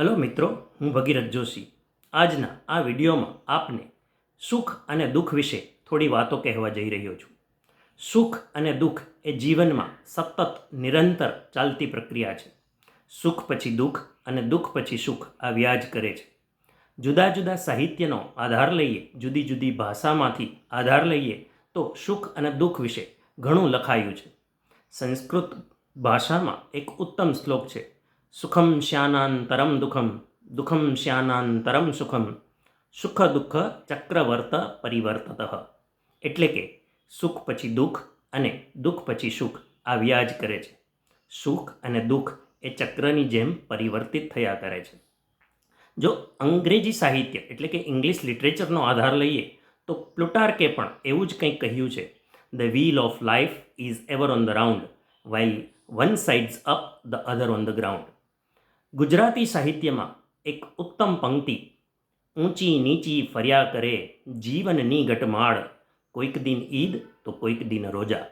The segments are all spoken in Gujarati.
હલો મિત્રો, હું ભગીરથ જોશી. આજના આ વિડીયોમાં આપને સુખ અને દુઃખ વિશે થોડી વાતો કહેવા જઈ રહ્યો છું. સુખ અને દુઃખ એ જીવનમાં સતત નિરંતર ચાલતી પ્રક્રિયા છે. સુખ પછી દુઃખ અને દુઃખ પછી સુખ આ વ્યાજ કરે છે. જુદા જુદા સાહિત્યનો આધાર લઈએ, જુદી જુદી ભાષામાંથી આધાર લઈએ, તો સુખ અને દુઃખ વિશે ઘણું લખાયું છે. સંસ્કૃત ભાષામાં એક ઉત્તમ શ્લોક છે સુખમ શ્યાનાંતરમ દુઃખમ દુઃખમ શ્યાનાંતરમ સુખમ. સુખ દુઃખ ચક્રવર્ત પરિવર્તત. એટલે કે સુખ પછી દુઃખ અને દુઃખ પછી સુખ આ વ્યાજ કરે છે. સુખ અને દુઃખ એ ચક્રની જેમ પરિવર્તિત થયા કરે છે. જો અંગ્રેજી સાહિત્ય એટલે કે ઇંગ્લિશ લિટરેચરનો આધાર લઈએ, તો પ્લુટાર્કે પણ એવું જ કંઈક કહ્યું છે the wheel of life is ever on the round while one sides up the other on the ground Gujarati સાહિત્યમાં એક ઉત્તમ પંક્તિ, ઊંચી નીચી ફર્યા કરે જીવનની ગટમાળ, કોઈક દિન ઈદ તો કોઈક દિન રોજા.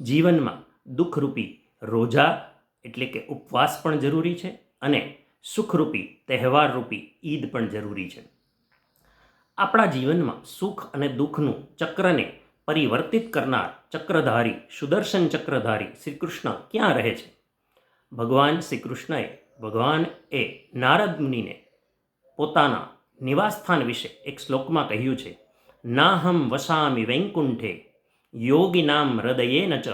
જીવનમાં દુઃખરૂપી રોજા એટલે કે ઉપવાસ પણ જરૂરી છે અને સુખરૂપી તહેવારરૂપી ઈદ પણ જરૂરી છે. આપણા જીવનમાં સુખ અને દુઃખનું ચક્રને પરિવર્તિત કરનાર ચક્રધારી, સુદર્શન ચક્રધારી શ્રી કૃષ્ણ ક્યાં રહે છે? ભગવાન શ્રી કૃષ્ણએ ભગવાન એ નારદ મુનિને પોતાના નિવાસસ્થાન વિશે એક શ્લોકમાં કહ્યું છે, નાહમ વસામી વૈકુંઠે યોગિનામ હૃદયેન ચ.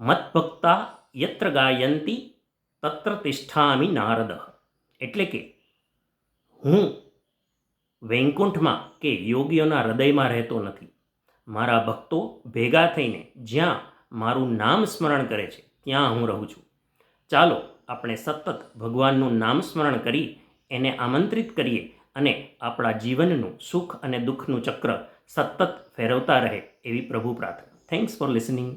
મતભક્તા યત્ર ગાયંતી તત્ર તિષ્ઠામી નારદ. એટલે કે હું વૈકુંઠમાં કે યોગીઓના હૃદયમાં રહેતો નથી. મારા ભક્તો ભેગા થઈને જ્યાં મારું નામ સ્મરણ કરે છે, ત્યાં હું રહું છું. ચાલો આપણે સતત ભગવાનનું નામ સ્મરણ કરી એને આમંત્રિત કરીએ અને આપણા જીવનનું સુખ અને દુઃખનું ચક્ર સતત ફેરવતા રહે એવી પ્રભુ પ્રાર્થના. Thanks for listening